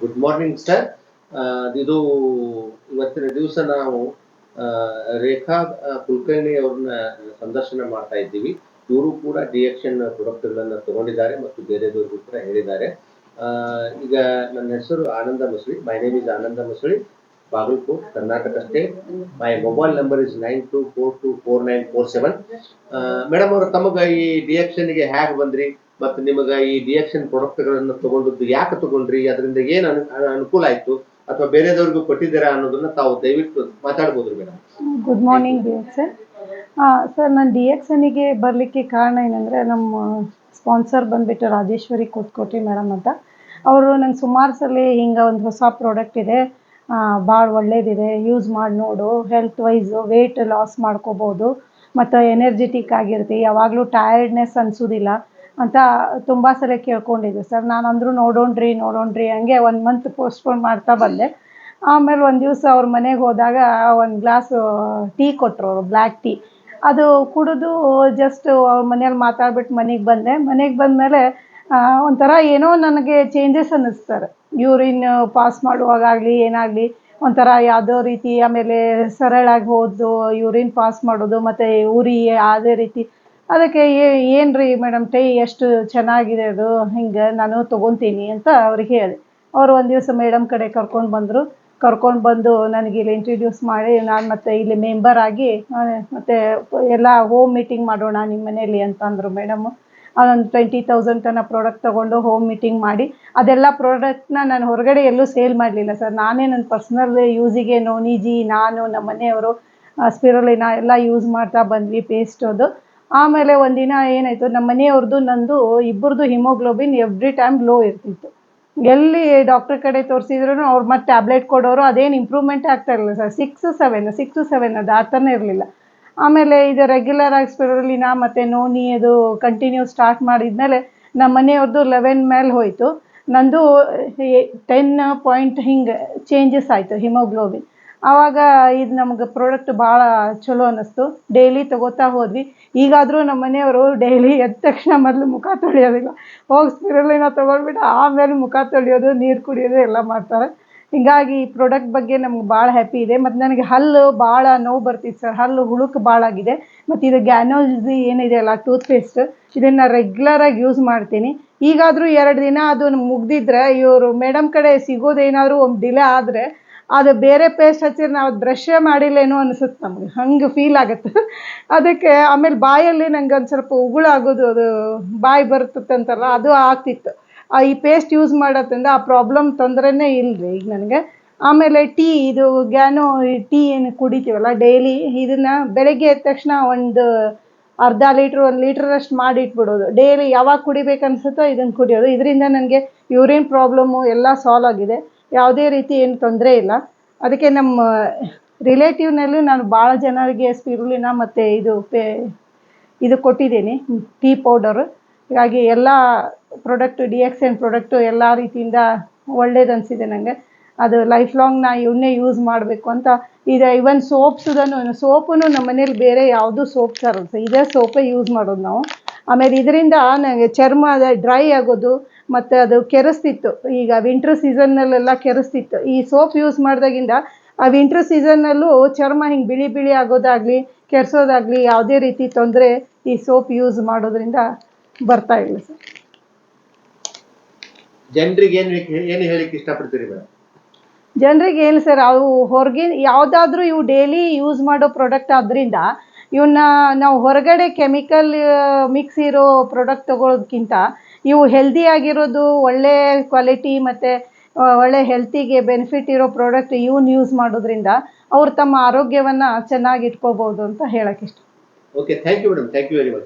Good morning sir ಇದು ಇವತ್ತಿನ ದಿವಸ ನಾವು ರೇಖಾ ಕುಲಕರ್ಣಿ ಅವ್ರನ್ನ ಸಂದರ್ಶನ ಮಾಡ್ತಾ ಇದ್ದೀವಿ. ಇವರು ಕೂಡ ಡಿಎಕ್ಷನ್ ಪ್ರಾಡಕ್ಟ್ಗಳನ್ನು ತಗೊಂಡಿದ್ದಾರೆ ಮತ್ತು ಬೇರೆದವ್ರಿಗೂ ಕೂಡ ಹೇಳಿದ್ದಾರೆ. ಈಗ ನನ್ನ ಹೆಸರು Ananda Masali. My name is Ananda Masali. Bagalkot Karnataka state my mobile number is nine two four two four nine four seven madam ಅವರು ತಮಗೆ ಈ ಡಿಎಕ್ಷನ್ಗೆ ಹ್ಯಾಕ್ ಬಂದ್ರಿ? ಮತ್ತು ನಿಮಗೆ ಈ ಡಿಎಕ್ಷನ್ ಪ್ರಾಡಕ್ಟ್ಗಳನ್ನು ತಗೊಂಡದ್ದು ಯಾಕೆ ತಗೊಂಡ್ರಿ? ಅದರಿಂದ ಏನು ಅನು, ಅನು- ಅನುಕೂಲ ಆಯಿತು? ಅಥವಾ ಬೇರೆದವ್ರಿಗೂ ಕೊಟ್ಟಿದ್ದೀರಾ ಅನ್ನೋದನ್ನ ತಾವು ದಯವಿಟ್ಟು ಮಾತಾಡ್ಬೋದು madam good morning D X sir ನಾನು ಡಿ ಎಕ್ಸ್ ಎನ್ನಿಗೆ ಬರಲಿಕ್ಕೆ ಕಾರಣ ಏನಂದರೆ, ನಮ್ಮ ಸ್ಪಾನ್ಸರ್ ಬಂದುಬಿಟ್ಟು ರಾಜೇಶ್ವರಿ ಕೂತ್ಕೋಟಿ ಮೇಡಮ್ ಅಂತ. ಅವರು ನಂಗೆ ಸುಮಾರು ಸಲ ಹಿಂಗೆ ಒಂದು ಹೊಸ ಪ್ರಾಡಕ್ಟ್ ಇದೆ. ಭಾಳ ಒಳ್ಳೇದಿದೆ. ಯೂಸ್ ಮಾಡಿ ನೋಡು. ಹೆಲ್ತ್ ವೈಸು ವೆಯ್ಟ್ ಲಾಸ್ ಮಾಡ್ಕೋಬೋದು. ಮತ್ತು ಎನರ್ಜೆಟಿಕ್ ಆಗಿರುತ್ತೆ ಯಾವಾಗಲೂ ಟಯರ್ಡ್ನೆಸ್ ಅನಿಸೋದಿಲ್ಲ. ಅಂತ ತುಂಬ ಸಲ ಕೇಳ್ಕೊಂಡಿದ್ದೆ. ಸರ್ ನಾನು ಅಂದರೂ ನೋಡೋಣ್ರಿ ನೋಡೋಣ್ರಿ. ಹಂಗೆ ಒಂದು ಮಂತ್ ಪೋಸ್ಟ್ಪೋನ್ ಮಾಡ್ತಾ ಬಂದೆ. ಆಮೇಲೆ ಒಂದು ದಿವಸ ಅವ್ರ ಮನೆಗೆ ಹೋದಾಗ ಒಂದು ಗ್ಲಾಸ್ ಟೀ ಕೊಟ್ಟರು ಅವರು ಬ್ಲ್ಯಾಕ್ ಟೀ ಅದು ಕುಡಿದು ಜಸ್ಟ್ ಅವ್ರ ಮನೇಲಿ ಮಾತಾಡ್ಬಿಟ್ಟು ಮನೆಗೆ ಬಂದೆ. ಮನೆಗೆ ಬಂದಮೇಲೆ ಒಂಥರ ಏನೋ ನನಗೆ ಚೇಂಜಸ್ ಅನ್ನಿಸ್ತಾರೆ. ಯೂರಿನ್ ಪಾಸ್ ಮಾಡುವಾಗಲಿ ಏನಾಗಲಿ, ಒಂಥರ ಯಾವುದೋ ರೀತಿ, ಆಮೇಲೆ ಸರಳಾಗಿ ಹೋದ್ದು ಯೂರಿನ್ ಪಾಸ್ ಮಾಡೋದು, ಮತ್ತು ಉರಿ ಅದೇ ರೀತಿ. ಅದಕ್ಕೆ ಏನು ರೀ ಮೇಡಮ್ ಟೈ ಎಷ್ಟು ಚೆನ್ನಾಗಿದೆ ಅದು, ಹಿಂಗೆ ನಾನು ತೊಗೊತೀನಿ ಅಂತ ಅವ್ರಿಗೆ ಹೇಳಿದೆ ಅವರು ಒಂದು ದಿವಸ ಮೇಡಮ್ ಕಡೆ ಕರ್ಕೊಂಡು ಬಂದರು. ಕರ್ಕೊಂಡು ಬಂದು ನನಗೆ ಇಲ್ಲಿ ಇಂಟ್ರಡ್ಯೂಸ್ ಮಾಡಿ, ನಾನು ಮತ್ತೆ ಇಲ್ಲಿ ಮೆಂಬರ್ ಆಗಿ ಮತ್ತೆ ಎಲ್ಲ ಹೋಮ್ ಮೀಟಿಂಗ್ ಮಾಡೋಣ ನಿಮ್ಮ ಮನೇಲಿ ಅಂತಂದರು ಮೇಡಮು ಅದೊಂದು ಟ್ವೆಂಟಿ ತೌಸಂಡ್ ತನಕ ಪ್ರಾಡಕ್ಟ್ ತೊಗೊಂಡು ಹೋಮ್ ಮೀಟಿಂಗ್ ಮಾಡಿ, ಅದೆಲ್ಲ ಪ್ರಾಡಕ್ಟ್ನ ನಾನು ಹೊರಗಡೆ ಎಲ್ಲೂ ಸೇಲ್ ಮಾಡಲಿಲ್ಲ ಸರ್ ನಾನೇ ನನ್ನ ಪರ್ಸ್ನಲ್ ಯೂಸಿಗೆ ನೋನಿಜಿ ನಾನು ನಮ್ಮ ಮನೆಯವರು ಸ್ಪಿರೋಲಿನ ಎಲ್ಲ ಯೂಸ್ ಮಾಡ್ತಾ ಬಂದ್ವಿ ಪೇಸ್ಟ್ ಅದು. ಆಮೇಲೆ ಒಂದಿನ ಏನಾಯಿತು ನಮ್ಮ ಮನೆಯವ್ರದ್ದು ನಂದು, ಇಬ್ಬರದು ಹಿಮೋಗ್ಲೋಬಿನ್ ಎವ್ರಿ ಟೈಮ್ ಲೋ ಇರ್ತಿತ್ತು. ಎಲ್ಲಿ ಡಾಕ್ಟರ್ ಕಡೆ ತೋರಿಸಿದ್ರು ಅವ್ರು ಮತ್ತೆ ಟ್ಯಾಬ್ಲೆಟ್ ಕೊಡೋರು ಅದೇನು ಇಂಪ್ರೂವ್ಮೆಂಟ್ ಆಗ್ತಾ ಇರಲಿಲ್ಲ sir six seven six seven ಅದು ಆ ಥರನೇ ಇರಲಿಲ್ಲ. ಆಮೇಲೆ ಇದು ರೆಗ್ಯುಲರ್ ಆಗಿ ಸ್ಪಿರುಲಿನ ಮತ್ತು ನೋನಿ ಅದು ಕಂಟಿನ್ಯೂ ಸ್ಟಾರ್ಟ್ ಮಾಡಿದ್ಮೇಲೆ ನಮ್ಮ ಮನೆಯವ್ರದ್ದು ಲೆವೆನ್ ಮೇಲೆ ಹೋಯಿತು. ನಂದು ಟೆನ್ ಪಾಯಿಂಟ್ ಹಿಂಗೆ ಚೇಂಜಸ್ ಆಯಿತು ಹಿಮೋಗ್ಲೋಬಿನ್ ಆವಾಗ ಇದು ನಮ್ಗೆ ಪ್ರಾಡಕ್ಟ್ ಭಾಳ ಚಲೋ ಅನ್ನಿಸ್ತು. ಡೈಲಿ ತಗೋತಾ ಹೋದ್ವಿ. ಈಗಾದರೂ ನಮ್ಮ ಮನೆಯವರು ಡೈಲಿ ಎದ್ದ ತಕ್ಷಣ ಮೊದಲು ಮುಖ ತೊಳೆಯೋದಿಲ್ಲ. ಹೋಗಿ ಸ್ಪಿರುಲಿನ ತೊಗೊಂಡ್ಬಿಟ್ಟು ಆಮೇಲೆ ಮುಖ ತೊಳೆಯೋದು, ನೀರು ಕುಡಿಯೋದು ಎಲ್ಲ ಮಾಡ್ತಾರೆ. ಹೀಗಾಗಿ ಈ ಪ್ರಾಡಕ್ಟ್ ಬಗ್ಗೆ ನಮ್ಗೆ ಭಾಳ ಹ್ಯಾಪಿ ಇದೆ. ಮತ್ತು ನನಗೆ ಹಲ್ಲು ಭಾಳ ನೋವು ಬರ್ತಿತ್ತು ಸರ್ ಹಲ್ಲು ಹುಳುಕು ಭಾಳ ಆಗಿದೆ. ಮತ್ತು ಇದು ಗ್ಯಾನೋಜಿ ಏನಿದೆ ಅಲ್ಲ ಟೂತ್ ಪೇಸ್ಟ್ ಇದನ್ನು ರೆಗ್ಯುಲರಾಗಿ ಯೂಸ್ ಮಾಡ್ತೀನಿ. ಈಗಾದರೂ ಎರಡು ದಿನ ಅದು ಮುಗ್ದಿದ್ರೆ ಇವರು ಮೇಡಮ್ ಕಡೆ ಸಿಗೋದೇನಾದರೂ ಒಂದು ಡಿಲೇ ಆದರೆ ಅದು ಬೇರೆ ಪೇಸ್ಟ್ ಹಚ್ಚಿದ್ರೆ ನಾವು ಅದು ಬ್ರಷೇ ಮಾಡಿಲ್ಲೇನೋ ಅನಿಸುತ್ತೆ ನಮಗೆ. ಹಂಗೆ ಫೀಲ್ ಆಗುತ್ತೆ. ಅದಕ್ಕೆ ಆಮೇಲೆ ಬಾಯಲ್ಲಿ ನಂಗೆ ಒಂದು ಸ್ವಲ್ಪ ಉಗುಳಾಗೋದು ಅದು ಬಾಯಿ ಬರ್ತದೆ ಅಂತಲ್ಲ ಅದು ಆಗ್ತಿತ್ತು. ಈ ಪೇಸ್ಟ್ ಯೂಸ್ ಮಾಡೋದ್ರಿಂದ ಆ ಪ್ರಾಬ್ಲಮ್ ತೊಂದರೆನೇ ಇಲ್ಲರಿ ಈಗ ನನಗೆ. ಆಮೇಲೆ ಟೀ ಇದು ಗ್ಯಾನೋ ಟೀ ಏನು ಕುಡಿತೀವಲ್ಲ ಡೈಲಿ ಇದನ್ನು ಬೆಳಗ್ಗೆ ಎದ್ದ ತಕ್ಷಣ ಒಂದು ಅರ್ಧ ಲೀಟ್ರ್ ಒಂದು ಲೀಟ್ರಷ್ಟು ಮಾಡಿ ಇಟ್ಬಿಡೋದು ಡೈಲಿ ಯಾವಾಗ ಕುಡಿಬೇಕು ಅನ್ಸುತ್ತೋ ಇದನ್ನು ಕುಡಿಯೋದು. ಇದರಿಂದ ನನಗೆ ಯೂರಿನ್ ಪ್ರಾಬ್ಲಮ್ಮು ಎಲ್ಲ ಸಾಲ್ವ್ ಆಗಿದೆ. ಯಾವುದೇ ರೀತಿ ಏನು ತೊಂದರೆ ಇಲ್ಲ. ಅದಕ್ಕೆ ನಮ್ಮ ರಿಲೇಟಿವ್ನಲ್ಲೂ ನಾನು ಭಾಳ ಜನರಿಗೆ ಸ್ಪಿರುಲಿನ ಮತ್ತು ಇದು ಪೇ, ಇದು ಕೊಟ್ಟಿದ್ದೀನಿ ಟೀ ಪೌಡರು ಹೀಗಾಗಿ ಎಲ್ಲ product D X N product ಎಲ್ಲ ರೀತಿಯಿಂದ ಒಳ್ಳೇದು ಅನಿಸಿದೆ ನನಗೆ ಅದು ಲೈಫ್ ಲಾಂಗ್ ನಾ ಇವನ್ನೇ ಯೂಸ್ ಮಾಡಬೇಕು ಅಂತ ಇದೆ ಇವನ್ ಸೋಪ್ಸುದನ್ನು ಸೋಪು ನಮ್ಮ ಮನೇಲಿ ಬೇರೆ ಯಾವುದೂ ಸೋಪ್ ಸರ್ ಇದೇ ಸೋಪೇ ಯೂಸ್ ಮಾಡೋದು ನಾವು. ಆಮೇಲೆ ಇದರಿಂದ ನನಗೆ ಚರ್ಮ ಡ್ರೈ ಆಗೋದು ಮತ್ತು ಅದು ಕೆರೆಸ್ತಿತ್ತು. ಈಗ ವಿಂಟ್ರ್ ಸೀಸನ್ನಲ್ಲೆಲ್ಲ ಕೆರೆಸ್ತಿತ್ತು. ಈ ಸೋಪ್ ಯೂಸ್ ಮಾಡಿದಾಗಿಂದ ಆ ವಿಂಟ್ರ್ ಸೀಸನ್ನಲ್ಲೂ ಚರ್ಮ ಹಿಂಗೆ ಬಿಳಿ ಬಿಳಿ ಆಗೋದಾಗಲಿ, ಕೆರೆಸೋದಾಗಲಿ ಯಾವುದೇ ರೀತಿ ತೊಂದರೆ ಈ ಸೋಪ್ ಯೂಸ್ ಮಾಡೋದ್ರಿಂದ ಬರ್ತಾ ಇಲ್ಲ ಸರ್ ಜನರಿಗೆ ಏನು ಏನು ಹೇಳಿಕ್ಕೆ ಇಷ್ಟಪಡ್ತೀರಿ ಮೇಡಮ್? ಜನರಿಗೆ ಏನು ಸರ್ ಅವು ಹೊರಗೆ ಯಾವುದಾದ್ರೂ ಇವು ಡೈಲಿ ಯೂಸ್ ಮಾಡೋ ಪ್ರಾಡಕ್ಟ್ ಆದ್ದರಿಂದ ಇವನ್ನ ನಾವು ಹೊರಗಡೆ ಕೆಮಿಕಲ್ ಮಿಕ್ಸ್ ಇರೋ ಪ್ರಾಡಕ್ಟ್ ತಗೊಳ್ಳೋದಕ್ಕಿಂತ ಇವು ಹೆಲ್ದಿ ಆಗಿರೋದು ಒಳ್ಳೆ ಕ್ವಾಲಿಟಿ ಮತ್ತು ಒಳ್ಳೆ ಹೆಲ್ತಿಗೆ ಬೆನಿಫಿಟ್ ಇರೋ ಪ್ರಾಡಕ್ಟ್ ಇವನ್ನ ಯೂಸ್ ಮಾಡೋದ್ರಿಂದ ಅವ್ರು ತಮ್ಮ ಆರೋಗ್ಯವನ್ನು ಚೆನ್ನಾಗಿ ಇಟ್ಕೋಬೋದು ಅಂತ ಹೇಳಕ್ಕೆ ಇಷ್ಟ. Okay thank you madam thank you very much